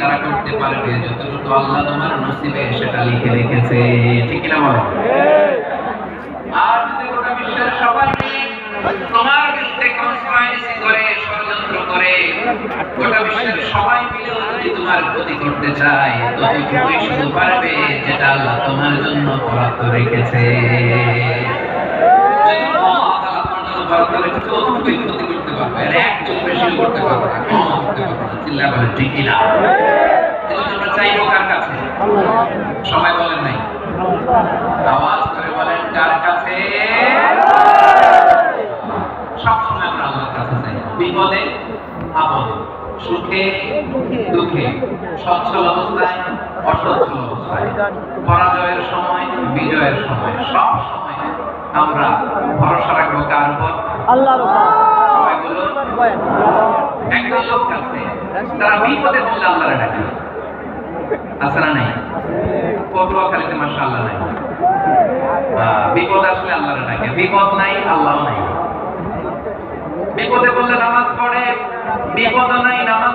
তারা করতে পারবে যতটুকু আল্লাহ তোমার নসিবে সেটা লিখে রেখেছে। ঠিক কিনা বলো? আর যদি গোটা বিশ্বের সবাই তোমার বিরুদ্ধে কনস্পাইরেসি করে ষড়যন্ত্র করে গোটা বিশ্বের সবাই মিলেও যদি তোমার ক্ষতি করতে চায় ততটুকুই শুধু পারবে যেটা আল্লাহ তোমার জন্য বরাদ্দ রেখেছে। বরাদ্দ রেখেছে, ততটুকুই ক্ষতি করতে পারবে। এর এক চুল বেশিও করতে পারবে না, করতে পারবে না। চিল্লা বলে ঠিক কিনা? আমরা চাইব কার কাছে? সবাই বলেন নাই আওয়াজ করে বলেন কার কাছে সবসময় আমরা আল্লাহর কাছে চাই বিপদে আপদে সুখে দুঃখে সচ্ছল অবস্থায় অসচ্ছল অবস্থায় পরাজয়ের সময় বিজয়ের সময় সব সময় আমরা ভরসা রাখব কার উপর আল্লাহর আছে তারা বিপদে আছে নাই? বিপদ আসলে আল্লাহরে ডাকে। বিপদ নাই আল্লাহ নাই। বিপদে বললে নামাজ পড়ে বিপদ নাই নামাজ